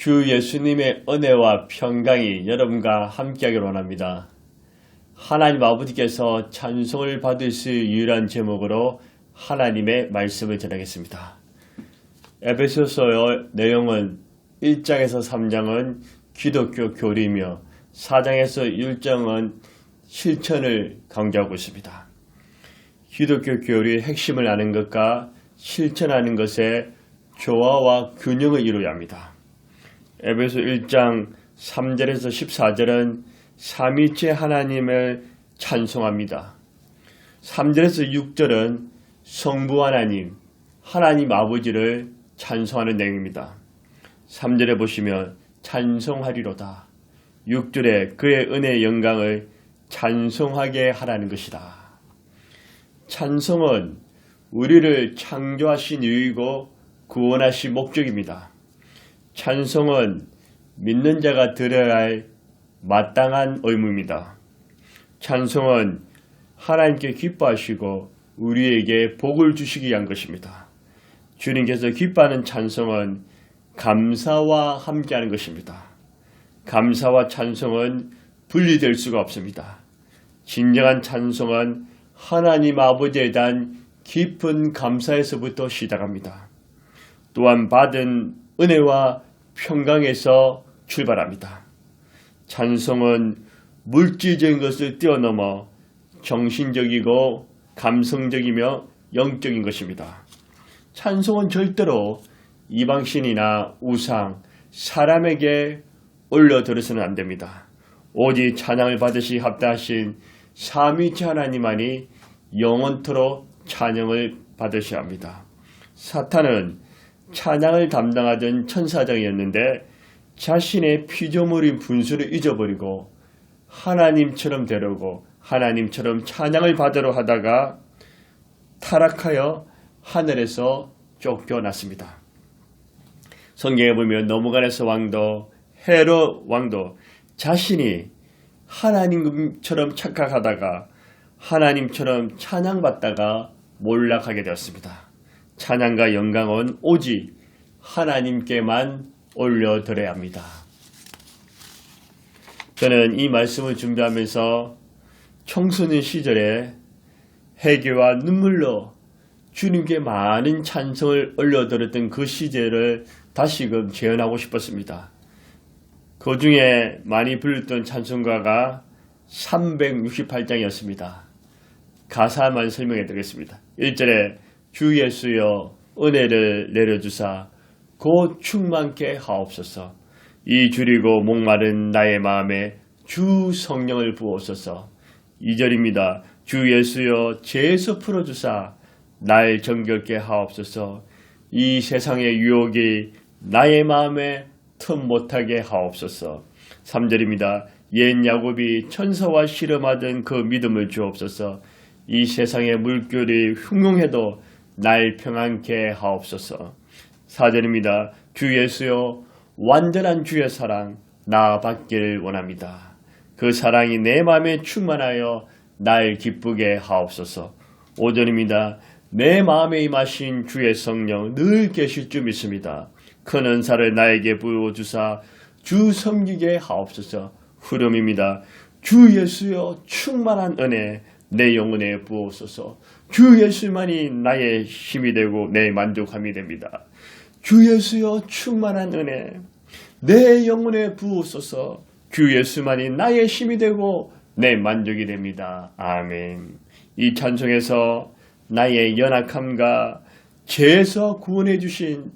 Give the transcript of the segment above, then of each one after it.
주 예수님의 은혜와 평강이 여러분과 함께하기를 원합니다. 하나님 아버지께서 찬송을 받을 수 유일한 제목으로 하나님의 말씀을 전하겠습니다. 에베소서의 내용은 1장에서 3장은 기독교 교리며 4장에서 1장은 실천을 강조하고 있습니다. 기독교 교리의 핵심을 아는 것과 실천하는 것에 조화와 균형을 이루어야 합니다. 에베소 1장 3절에서 14절은 삼위체 하나님을 찬송합니다. 3절에서 6절은 성부 하나님, 하나님 아버지를 찬송하는 내용입니다. 3절에 보시면 찬송하리로다. 6절에 그의 은혜의 영광을 찬송하게 하라는 것이다. 찬송은 우리를 창조하신 이유이고 구원하신 목적입니다. 찬송은 믿는 자가 들어야 할 마땅한 의무입니다. 찬송은 하나님께 기뻐하시고 우리에게 복을 주시기 위한 것입니다. 주님께서 기뻐하는 찬송은 감사와 함께하는 것입니다. 감사와 찬송은 분리될 수가 없습니다. 진정한 찬송은 하나님 아버지에 대한 깊은 감사에서부터 시작합니다. 또한 받은 은혜와 평강에서 출발합니다. 찬송은 물질적인 것을 뛰어넘어 정신적이고 감성적이며 영적인 것입니다. 찬송은 절대로 이방신이나 우상, 사람에게 올려들어서는 안 됩니다. 오직 찬양을 받으시 합당하신 삼위체 하나님만이 영원토록 찬양을 받으셔야 합니다. 사탄은 찬양을 담당하던 천사장이었는데 자신의 피조물인 분수를 잊어버리고 하나님처럼 되려고 하나님처럼 찬양을 받으려 하다가 타락하여 하늘에서 쫓겨났습니다. 성경에 보면 노무간에서 왕도 헤롯 왕도 자신이 하나님처럼 착각하다가 하나님처럼 찬양받다가 몰락하게 되었습니다. 찬양과 영광은 오직 하나님께만 올려드려야 합니다. 저는 이 말씀을 준비하면서 청소년 시절에 해교와 눈물로 주님께 많은 찬송을 올려드렸던 그 시절을 다시금 재현하고 싶었습니다. 그 중에 많이 불렀던 찬송가가 368장이었습니다. 가사만 설명해 드리겠습니다. 1절에 주 예수여 은혜를 내려주사 곧 충만케 하옵소서. 이 줄이고 목마른 나의 마음에 주 성령을 부어소서. 2절입니다. 주 예수여 죄에서 풀어주사 날 정결케 하옵소서. 이 세상의 유혹이 나의 마음에 틈 못하게 하옵소서. 3절입니다. 옛 야곱이 천사와 실험하던 그 믿음을 주옵소서. 이 세상의 물결이 흉흉해도 날 평안케 하옵소서 4절입니다. 주 예수여 완전한 주의 사랑 나 받기를 원합니다. 그 사랑이 내 마음에 충만하여 날 기쁘게 하옵소서 5절입니다. 내 마음에 임하신 주의 성령 늘 계실 줄 믿습니다. 큰 은사를 나에게 부어주사 주 섬기게 하옵소서 후렴입니다. 주 예수여 충만한 은혜 내 영혼에 부어소서 주 예수만이 나의 힘이 되고 내 만족함이 됩니다. 주 예수여 충만한 은혜 내 영혼에 부어소서 주 예수만이 나의 힘이 되고 내 만족이 됩니다. 아멘. 이 찬송에서 나의 연약함과 죄에서 구원해 주신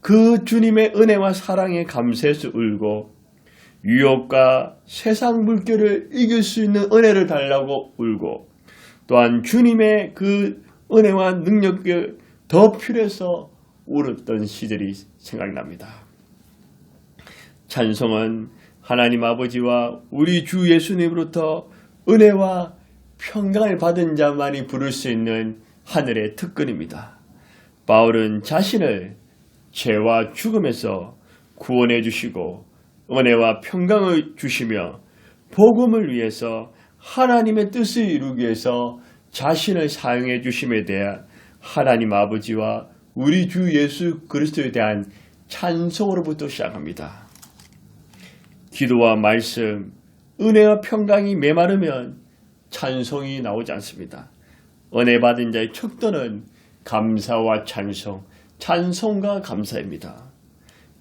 그 주님의 은혜와 사랑에 감사해서 울고 유혹과 세상 물결을 이길 수 있는 은혜를 달라고 울고 또한 주님의 그 은혜와 능력을 더 필요해서 울었던 시절이 생각납니다. 찬송은 하나님 아버지와 우리 주 예수님으로부터 은혜와 평강을 받은 자만이 부를 수 있는 하늘의 특권입니다. 바울은 자신을 죄와 죽음에서 구원해 주시고 은혜와 평강을 주시며 복음을 위해서 하나님의 뜻을 이루기 위해서 자신을 사용해 주심에 대한 하나님 아버지와 우리 주 예수 그리스도에 대한 찬송으로부터 시작합니다. 기도와 말씀, 은혜와 평강이 메마르면 찬송이 나오지 않습니다. 은혜 받은 자의 척도는 감사와 찬송, 찬송과 감사입니다.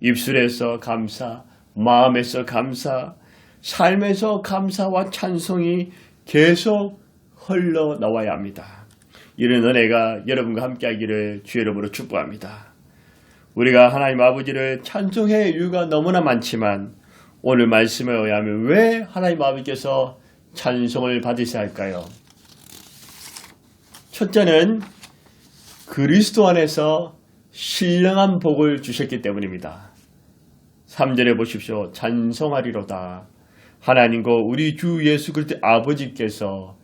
입술에서 감사, 마음에서 감사, 삶에서 감사와 찬송이 계속 흘러 나와야 합니다. 이런 은혜가 여러분과 함께 하기를 주 여러분으로 축복합니다. 우리가 하나님 아버지를 찬송해야 이유가 너무나 많지만 오늘 말씀에 의하면 왜 하나님 아버지께서 찬송을 받으셔야 할까요? 첫째는 그리스도 안에서 신령한 복을 주셨기 때문입니다. 3절에 보십시오. 찬송하리로다. 하나님과 우리 주 예수 그리스도 아버지께서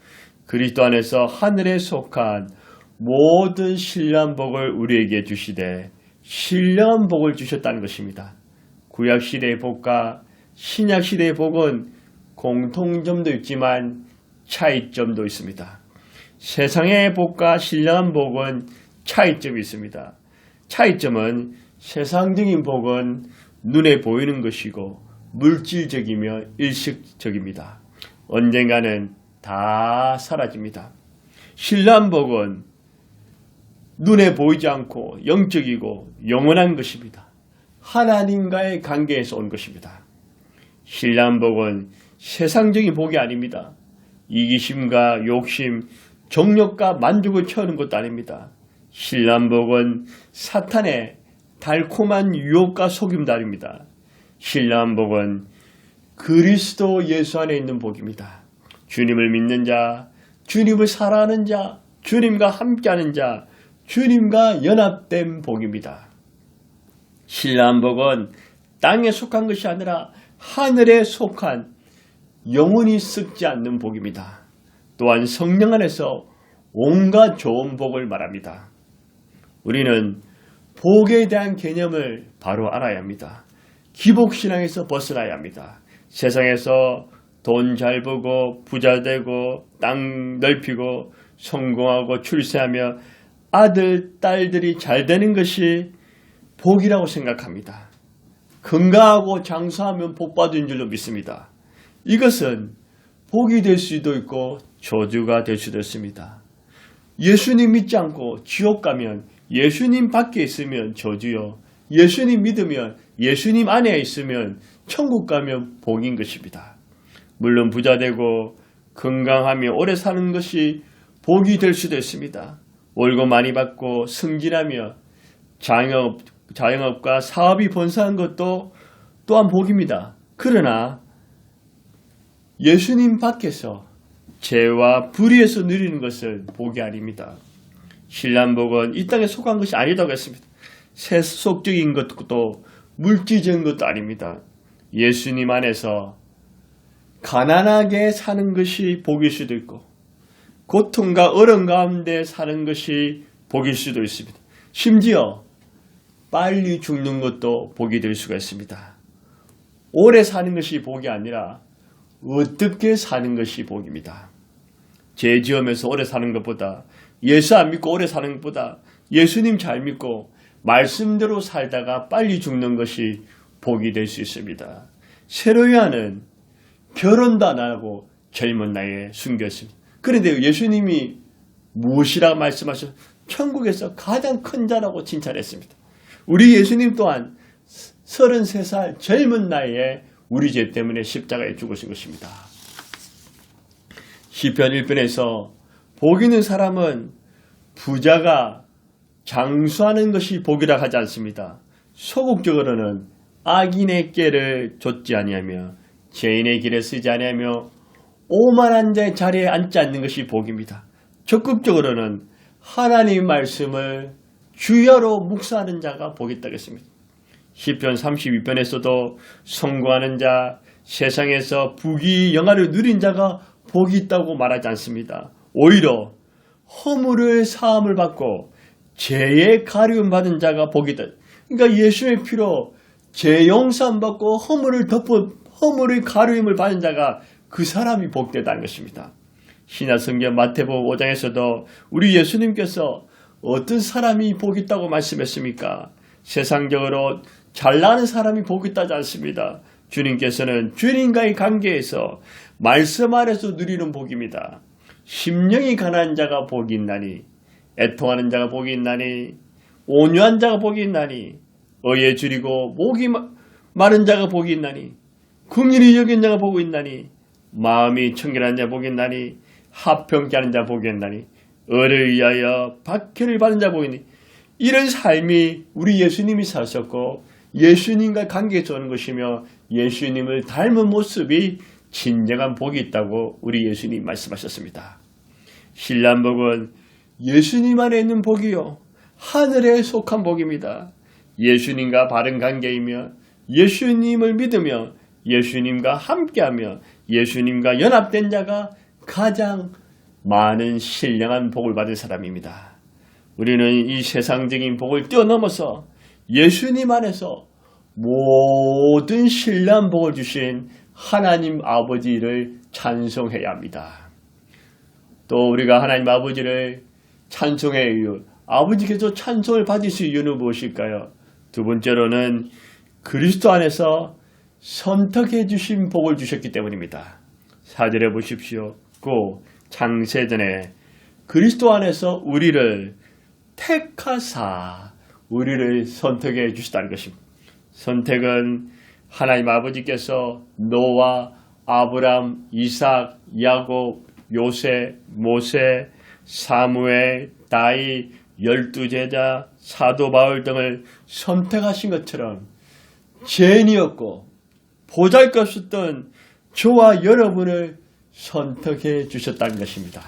그리스도 안에서 하늘에 속한 모든 신령한 복을 우리에게 주시되 신령한 복을 주셨다는 것입니다. 구약 시대의 복과 신약 시대의 복은 공통점도 있지만 차이점도 있습니다. 세상의 복과 신령한 복은 차이점이 있습니다. 차이점은 세상적인 복은 눈에 보이는 것이고 물질적이며 일식적입니다. 언젠가는 다 사라집니다. 신령한 복은 눈에 보이지 않고 영적이고 영원한 것입니다. 하나님과의 관계에서 온 것입니다. 신령한 복은 세상적인 복이 아닙니다. 이기심과 욕심, 정욕과 만족을 채우는 것도 아닙니다. 신령한 복은 사탄의 달콤한 유혹과 속임도 아닙니다. 신령한 복은 그리스도 예수 안에 있는 복입니다. 주님을 믿는 자, 주님을 사랑하는 자, 주님과 함께하는 자, 주님과 연합된 복입니다. 신령한 복은 땅에 속한 것이 아니라 하늘에 속한 영원히 썩지 않는 복입니다. 또한 성령 안에서 온갖 좋은 복을 말합니다. 우리는 복에 대한 개념을 바로 알아야 합니다. 기복신앙에서 벗어나야 합니다. 세상에서 돈 잘 벌고 부자 되고 땅 넓히고 성공하고 출세하며 아들, 딸들이 잘 되는 것이 복이라고 생각합니다. 건강하고 장수하면 복 받은 줄로 믿습니다. 이것은 복이 될 수도 있고 저주가 될 수도 있습니다. 예수님 믿지 않고 지옥 가면 예수님 밖에 있으면 저주요. 예수님 믿으면 예수님 안에 있으면 천국 가면 복인 것입니다. 물론 부자 되고 건강하며 오래 사는 것이 복이 될 수도 있습니다. 월급 많이 받고 승진하며 자영업, 자영업과 사업이 번성한 것도 또한 복입니다. 그러나 예수님 밖에서 죄와 불의에서 누리는 것은 복이 아닙니다. 신란복은 이 땅에 속한 것이 아니다고 했습니다. 세속적인 것도 물질적인 것도 아닙니다. 예수님 안에서 가난하게 사는 것이 복일 수도 있고 고통과 어려움 가운데 사는 것이 복일 수도 있습니다. 심지어 빨리 죽는 것도 복이 될 수가 있습니다. 오래 사는 것이 복이 아니라 어떻게 사는 것이 복입니다. 죄 지으면서 오래 사는 것보다 예수 안 믿고 오래 사는 것보다 예수님 잘 믿고 말씀대로 살다가 빨리 죽는 것이 복이 될 수 있습니다. 세로야는 결혼도 안 하고 젊은 나이에 숨겼습니다. 그런데 예수님이 무엇이라 말씀하셔? 천국에서 가장 큰 자라고 칭찬했습니다. 우리 예수님 또한 33살 젊은 나이에 우리 죄 때문에 십자가에 죽으신 것입니다. 시편 1편에서 복 있는 사람은 부자가 장수하는 것이 복이라 하지 않습니다. 소극적으로는 악인의 깨를 좇지 아니하며 죄인의 길에 쓰지 아니하며 오만한 자의 자리에 앉지 않는 것이 복입니다. 적극적으로는 하나님 말씀을 주여로 묵사하는 자가 복이 있다겠습니다. 시편 32편에서도 성공하는 자, 세상에서 부귀 영화를 누린 자가 복이 있다고 말하지 않습니다. 오히려 허물을 사함을 받고 죄의 가리움 받은 자가 복이다. 그러니까 예수의 피로 죄 용서함 받고 허물을 덮어 허물의 가리움을 받은 자가 그 사람이 복되다는 것입니다. 신약 성경 마태복음 5장에서도 우리 예수님께서 어떤 사람이 복 있다고 말씀했습니까? 세상적으로 잘나는 사람이 복이 있다지 않습니다. 주님께서는 주님과의 관계에서 말씀 안에서 누리는 복입니다. 심령이 가난한 자가 복이 있나니 애통하는 자가 복이 있나니 온유한 자가 복이 있나니 어에 줄이고 목이 마- 마른 자가 복이 있나니 국민이 여긴 자가 복이 있나니 마음이 청결한 자 복이 있나니 합평케 하는 자 복이 있나니 을을 위하여 박해를 받은 자 복이 있니 이런 삶이 우리 예수님이 사셨고 예수님과 관계에서 오는 것이며 예수님을 닮은 모습이 진정한 복이 있다고 우리 예수님 말씀하셨습니다. 신란복은 예수님 안에 있는 복이요. 하늘에 속한 복입니다. 예수님과 바른 관계이며 예수님을 믿으며 예수님과 함께하며 예수님과 연합된 자가 가장 많은 신령한 복을 받은 사람입니다. 우리는 이 세상적인 복을 뛰어넘어서 예수님 안에서 모든 신령한 복을 주신 하나님 아버지를 찬송해야 합니다. 또 우리가 하나님 아버지를 찬송해야 이유, 아버지께서 찬송을 수 이유는 무엇일까요? 두 번째로는 그리스도 안에서 선택해 주신 복을 주셨기 때문입니다. 사절해 보십시오. 고 창세전에 그리스도 안에서 우리를 택하사 우리를 선택해 주시다는 것입니다. 선택은 하나님 아버지께서 노아, 아브람, 이삭, 야곱, 요새, 모세, 사무엘, 다이, 열두 제자, 사도 바울 등을 선택하신 것처럼 죄인이었고 보잘것없던 저와 여러분을 선택해 주셨다는 것입니다.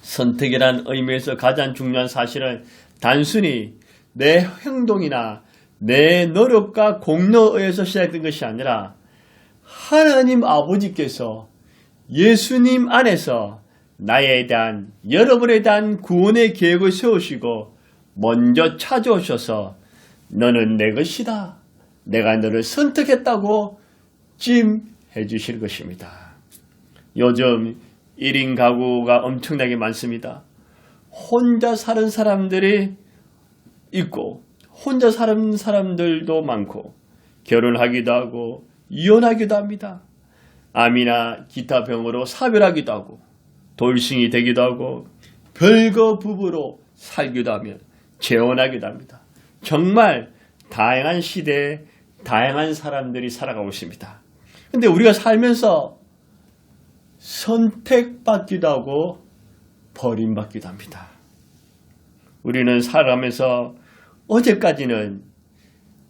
선택이란 의미에서 가장 중요한 사실은 단순히 내 행동이나 내 노력과 공로에 의해서 시작된 것이 아니라 하나님 아버지께서 예수님 안에서 나에 대한 여러분에 대한 구원의 계획을 세우시고 먼저 찾아오셔서 너는 내 것이다. 내가 너를 선택했다고 찜해 주실 것입니다. 요즘 1인 가구가 엄청나게 많습니다. 혼자 사는 사람들이 있고 혼자 사는 사람들도 많고 결혼하기도 하고 이혼하기도 합니다. 암이나 기타 병으로 사별하기도 하고 돌싱이 되기도 하고 별거 부부로 살기도 하며 재혼하기도 합니다. 정말 다양한 시대에 다양한 사람들이 살아가고 있습니다. 근데 우리가 살면서 선택받기도 하고 버림받기도 합니다. 우리는 살아가면서 어제까지는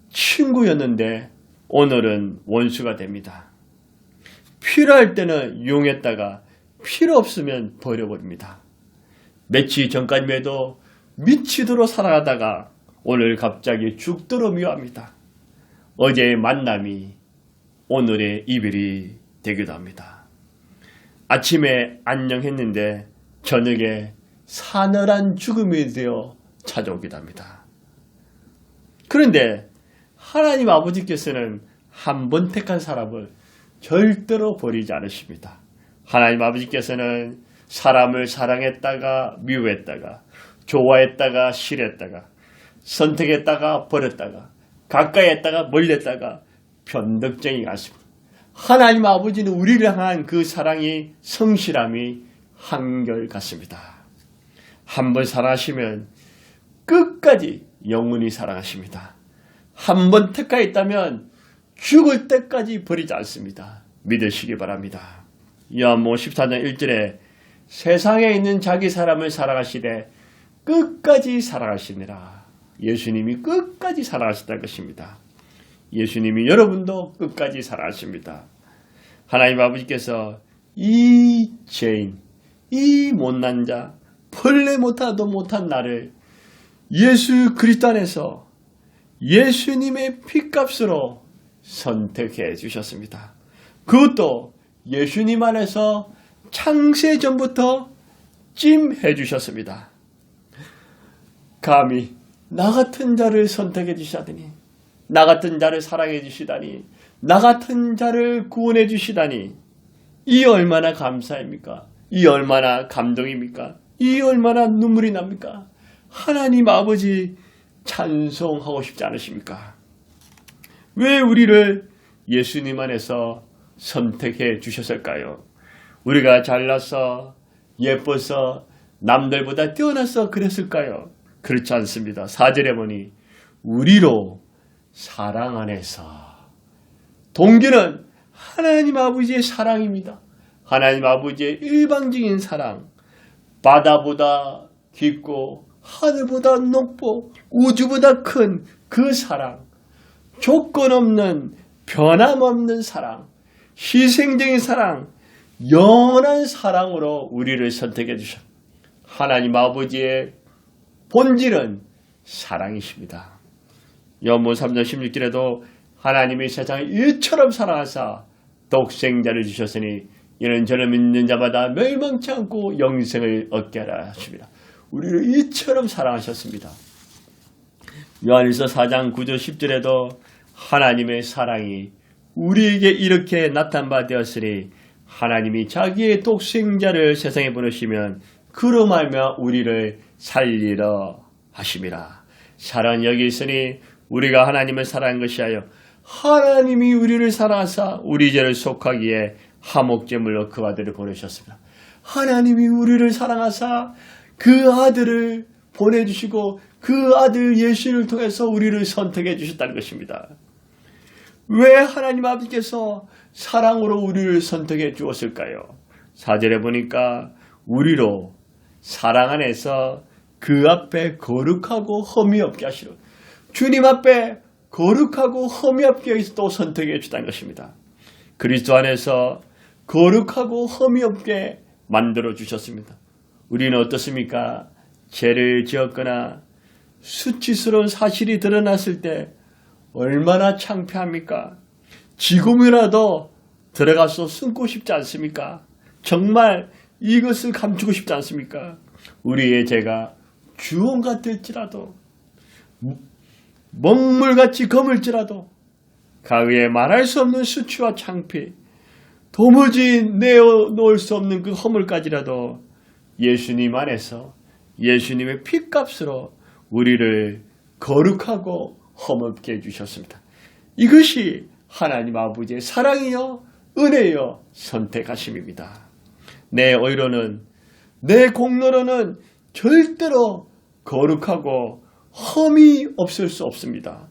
친구였는데 오늘은 원수가 됩니다. 필요할 때는 이용했다가 필요 없으면 버려버립니다. 며칠 전까지만 해도 미치도록 살아가다가 오늘 갑자기 죽도록 미워합니다. 어제의 만남이 오늘의 이별이 되기도 합니다. 아침에 안녕했는데 저녁에 사늘한 죽음이 되어 찾아오기도 합니다. 그런데 하나님 아버지께서는 한 번 택한 사람을 절대로 버리지 않으십니다. 하나님 아버지께서는 사람을 사랑했다가 미워했다가 좋아했다가 싫어했다가 선택했다가 버렸다가 가까이 했다가 멀렸다가 변덕쟁이 같습니다. 하나님 아버지는 우리를 향한 그 사랑이 성실함이 한결 같습니다. 한 번 사랑하시면 끝까지 영원히 사랑하십니다. 한 번 택하였다면 죽을 때까지 버리지 않습니다. 믿으시기 바랍니다. 요한복음 14장 1절에 세상에 있는 자기 사람을 사랑하시되 끝까지 사랑하시니라. 예수님이 끝까지 사랑하셨다는 것입니다. 예수님이 여러분도 끝까지 사랑하십니다. 하나님 아버지께서 이 죄인, 이 못난 자, 벌레 못하도 못한 나를 예수 그리스도 안에서 예수님의 피값으로 선택해 주셨습니다. 그것도 예수님 안에서 창세 전부터 찜해 주셨습니다. 감히 나 같은 자를 선택해 주시다니, 나 같은 자를 사랑해 주시다니, 나 같은 자를 구원해 주시다니, 이 얼마나 감사입니까? 이 얼마나 감동입니까? 이 얼마나 눈물이 납니까? 하나님 아버지 찬송하고 싶지 않으십니까? 왜 우리를 예수님 안에서 선택해 주셨을까요? 우리가 잘나서 예뻐서 남들보다 뛰어나서 그랬을까요? 그렇지 않습니다. 사절에 보니 우리로 사랑 안에서 동기는 하나님 아버지의 사랑입니다. 하나님 아버지의 일방적인 사랑, 바다보다 깊고 하늘보다 높고 우주보다 큰 그 사랑, 조건 없는 변함없는 사랑, 희생적인 사랑, 영원한 사랑으로 우리를 선택해 주셨. 하나님 아버지의 본질은 사랑이십니다. 연문 3장 16절에도 하나님이 세상을 일처럼 사랑하사 독생자를 주셨으니 이는 저를 믿는 자마다 멸망치 않고 영생을 얻게 하라 하십니다. 우리를 이처럼 사랑하셨습니다. 요한일서 4장 9절 10절에도 하나님의 사랑이 우리에게 이렇게 나타난 바 되었으니 하나님이 자기의 독생자를 세상에 보내시면 그로 말며 우리를 살리러 하심이라. 사랑 여기 있으니 우리가 하나님을 사랑한 것이 아요 하나님이 우리를 사랑하사 우리 죄를 속하기에 하목제물로 그 아들을 보내셨습니다. 하나님이 우리를 사랑하사 그 아들을 보내주시고 그 아들 예수를 통해서 우리를 선택해 주셨다는 것입니다. 왜 하나님 아버지께서 사랑으로 우리를 선택해 주었을까요? 사절에 보니까 우리로 사랑 안에서 그 앞에 거룩하고 험이 없게 하시려 주님 앞에 거룩하고 험이 없게 또 선택해 주다는 것입니다. 그리스도 안에서 거룩하고 험이 없게 만들어 주셨습니다. 우리는 어떻습니까? 죄를 지었거나 수치스러운 사실이 드러났을 때 얼마나 창피합니까? 지금이라도 들어가서 숨고 싶지 않습니까? 정말 이것을 감추고 싶지 않습니까? 우리의 죄가 주홍 같을지라도 먹물같이 검을지라도 가의에 말할 수 없는 수치와 창피 도무지 내어놓을 수 없는 그 허물까지라도 예수님 안에서 예수님의 피값으로 우리를 거룩하고 험없게 해주셨습니다. 이것이 하나님 아버지의 사랑이요 은혜요 선택하심입니다. 내 의로는 내 공로로는 절대로 거룩하고 험이 없을 수 없습니다.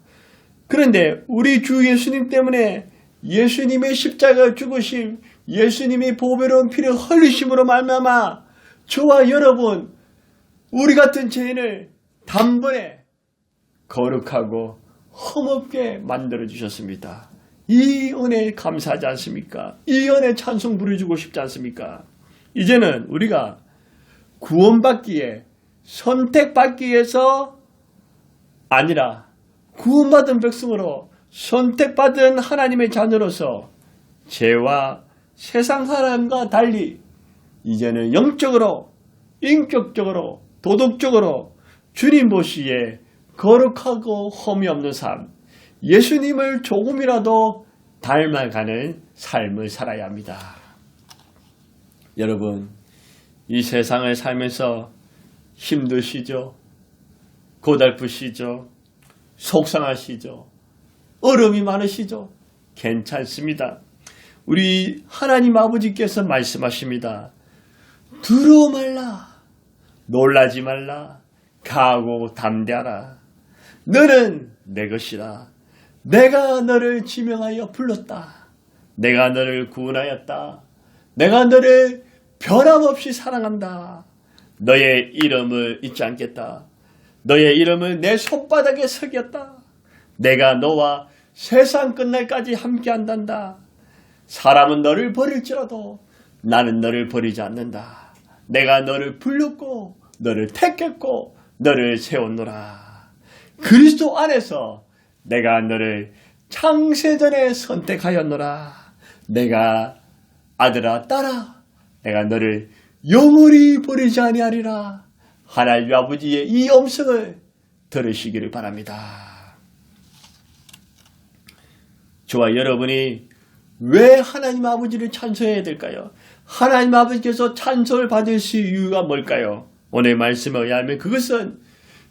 그런데 우리 주 예수님 때문에 예수님의 십자가 죽으심, 예수님이 보배로운 피를 흘리심으로 말미암아 저와 여러분 우리 같은 죄인을 단번에 거룩하고 험없게 만들어 주셨습니다. 이 은혜 감사하지 않습니까? 이 은혜 찬송 부려주고 싶지 않습니까? 이제는 우리가 구원받기에 선택받기 위해서 아니라 구원받은 백성으로 선택받은 하나님의 자녀로서 죄와 세상 사람과 달리 이제는 영적으로 인격적으로 도덕적으로 주님 보시기에 거룩하고 험이 없는 삶 예수님을 조금이라도 닮아가는 삶을 살아야 합니다. 여러분 이 세상을 살면서 힘드시죠? 고달프시죠? 속상하시죠? 어려움이 많으시죠? 괜찮습니다. 우리 하나님 아버지께서 말씀하십니다. 두려워 말라. 놀라지 말라. 가고 담대하라. 너는 내 것이라. 내가 너를 지명하여 불렀다. 내가 너를 구원하였다. 내가 너를 변함없이 사랑한다. 너의 이름을 잊지 않겠다. 너의 이름을 내 손바닥에 새겼다. 내가 너와 세상 끝날까지 함께 한단다. 사람은 너를 버릴지라도 나는 너를 버리지 않는다. 내가 너를 불렀고 너를 택했고 너를 세웠노라. 그리스도 안에서 내가 너를 창세전에 선택하였노라. 내가 아들아 딸아 내가 너를 영원히 버리지 아니하리라. 하나님 아버지의 이 음성을 들으시기를 바랍니다. 저와 여러분이 왜 하나님 아버지를 찬송해야 될까요? 하나님 아버지께서 찬송을 수 이유가 뭘까요? 오늘 말씀에 의하면 그것은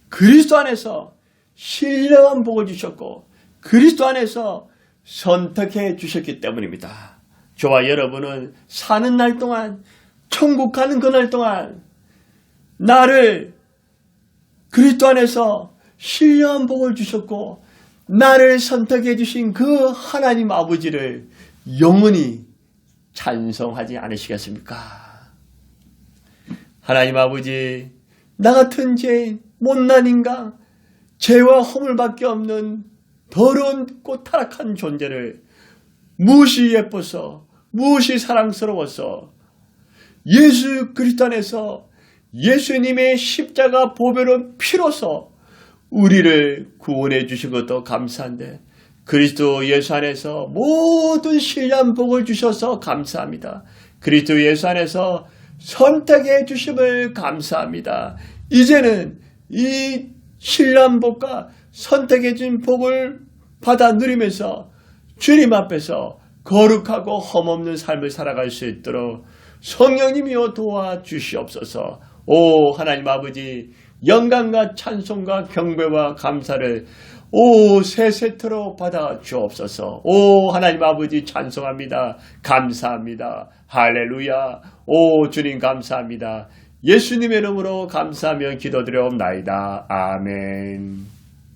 그리스도 안에서 신령한 복을 주셨고 그리스도 안에서 선택해 주셨기 때문입니다. 저와 여러분은 사는 날 동안 천국 가는 그날 동안 나를 그리스도 안에서 신령한 복을 주셨고 나를 선택해 주신 그 하나님 아버지를 영원히 찬송하지 않으시겠습니까? 하나님 아버지, 나 같은 죄인, 못난 인간, 죄와 허물밖에 없는 더러운 타락한 존재를 무엇이 예뻐서, 무엇이 사랑스러워서 예수 그리스도 안에서 예수님의 십자가 보배로 피로서 우리를 구원해 주신 것도 감사한데 그리스도 예수 안에서 모든 신령 복을 주셔서 감사합니다. 그리스도 예수 안에서 선택해 주심을 감사합니다. 이제는 이 신령 복과 선택해 준 복을 받아 누리면서 주님 앞에서 거룩하고 험없는 삶을 살아갈 수 있도록 성령님이여 도와주시옵소서. 오 하나님 아버지 영광과 찬송과 경배와 감사를 오새 세트로 받아 주옵소서. 오 하나님 아버지 찬송합니다. 감사합니다. 할렐루야. 오 주님 감사합니다. 예수님의 이름으로 감사하며 기도드려옵나이다. 아멘.